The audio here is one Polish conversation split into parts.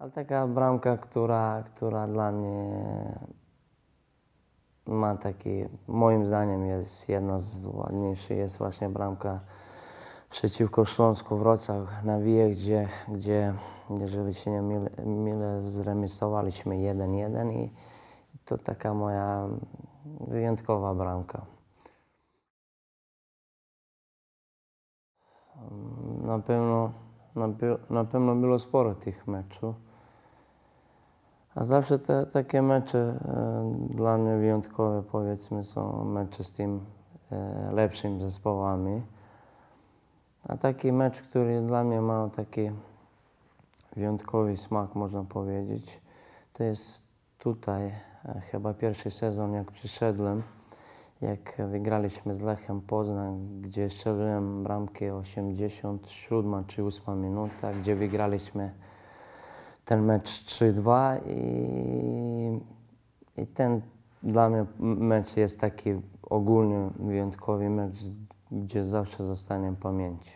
Ale taka bramka, która, która dla mnie ma taki, moim zdaniem jest jedna z ładniejszych, jest właśnie bramka przeciwko Śląsku Wrocław na Wije, gdzie, gdzie jeżeli się nie mylę, zremisowaliśmy 1-1 i to taka moja wyjątkowa bramka. Na pewno, na, na pewno było sporo tych meczów. A zawsze te takie mecze e, dla mnie wyjątkowe, powiedzmy, są mecze z tym e, lepszymi zespołami. A taki mecz, który dla mnie ma taki wyjątkowy smak, można powiedzieć, to jest tutaj, e, chyba pierwszy sezon, jak przyszedłem, jak wygraliśmy z Lechem Poznań, gdzie strzeliłem bramkę 87 czy 8 minuta, gdzie wygraliśmy ten mecz 3-2 i, i ten dla mnie mecz jest taki ogólny, wyjątkowy mecz, gdzie zawsze zostanie w pamięci.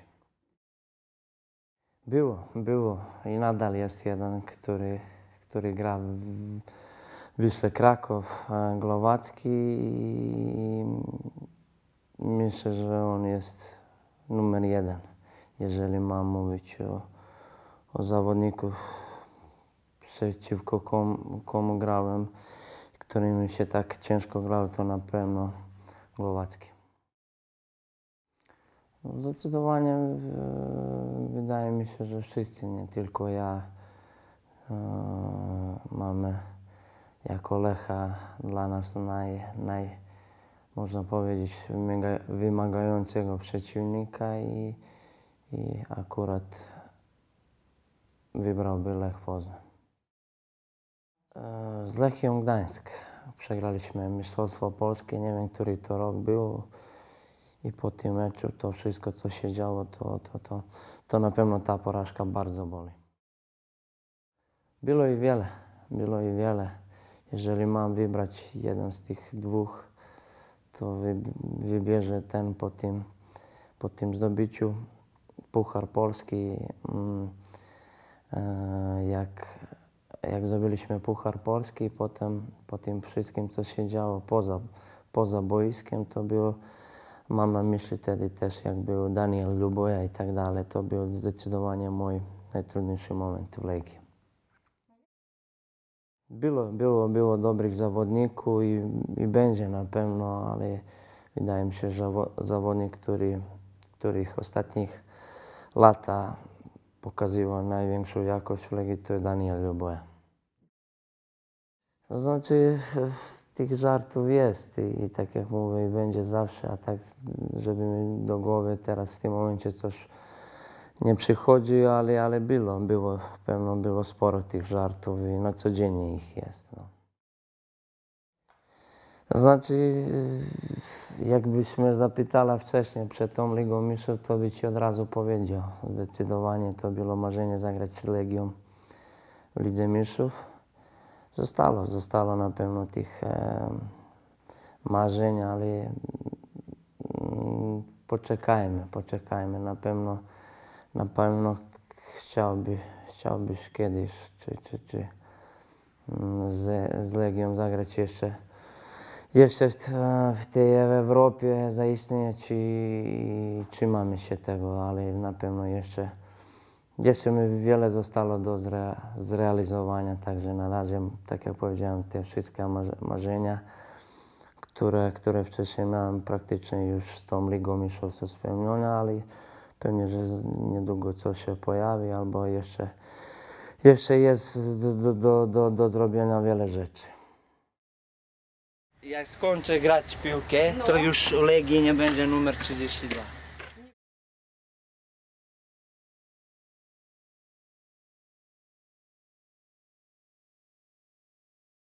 Było, było i nadal jest jeden, który, który gra w Wiśle Kraków, e, Glowacki i myślę, że on jest numer jeden, jeżeli mam mówić o, o zawodniku, przeciwko komu, komu grałem, którym się tak ciężko grało, to na pewno Glowacki. Zdecydowanie e, wydaje mi się, że wszyscy, nie tylko ja, e, mamy jako Lecha dla nas naj, naj można powiedzieć, wymaga- wymagającego przeciwnika i, i akurat wybrałby Lech Poznań. E, Z Lechią Gdańsk przegraliśmy Mistrzostwo Polskie, nie wiem, który to rok był i po tym meczu to wszystko, co się działo, to, to, to, to na pewno ta porażka bardzo boli. Było i wiele, było i wiele. Jeżeli mam wybrać jeden z tych dwóch, to wy, wybierze ten po tym, po tym zdobyciu Puchar Polski. Mm, e, jak, jak zdobyliśmy Puchar Polski, potem po tym wszystkim, co się działo poza, poza boiskiem, to było, mam na myśli wtedy też, jak był Daniel Luboja i tak dalej, to był zdecydowanie mój najtrudniejszy moment w Legii. Było, było, było dobrych zawodników i, i będzie na pewno, ale wydaje mi się, że zawo- zawodnik, który, których ostatnich lata pokazywał największą jakość w Legii, to Daniel Luboja. To znaczy, tych żartów jest i, i tak jak mówię, będzie zawsze, a tak, żeby mi do głowy teraz w tym momencie coś nie przychodzi, ale, ale było, było, pewno było sporo tych żartów i na codziennie ich jest. No. To znaczy, jakbyśmy zapytała wcześniej przed tą Ligą Mistrzów, to by ci od razu powiedział. Zdecydowanie to było marzenie zagrać z Legią w Lidze Mistrzów. Zostało, zostało na pewno tych e, marzeń, ale mm, poczekajmy, poczekajmy. Na pewno, na pewno chciałby, chciałbyś kiedyś, czy, czy, czy mm, z, z Legią zagrać jeszcze, jeszcze w, w tej Europie zaistnieć i, i trzymamy się tego, ale na pewno jeszcze, jeszcze mi wiele zostało do zre, zrealizowania, także na razie, tak jak powiedziałem, te wszystkie marze- marzenia, które, które wcześniej miałem praktycznie już z tą Ligą Mistrzów są spełnione, ale pewnie, że niedługo coś się pojawi, albo jeszcze, jeszcze jest do, do, do, do, zrobienia wiele rzeczy. Jak skończę grać w piłkę, to już u Legii nie będzie numer 32.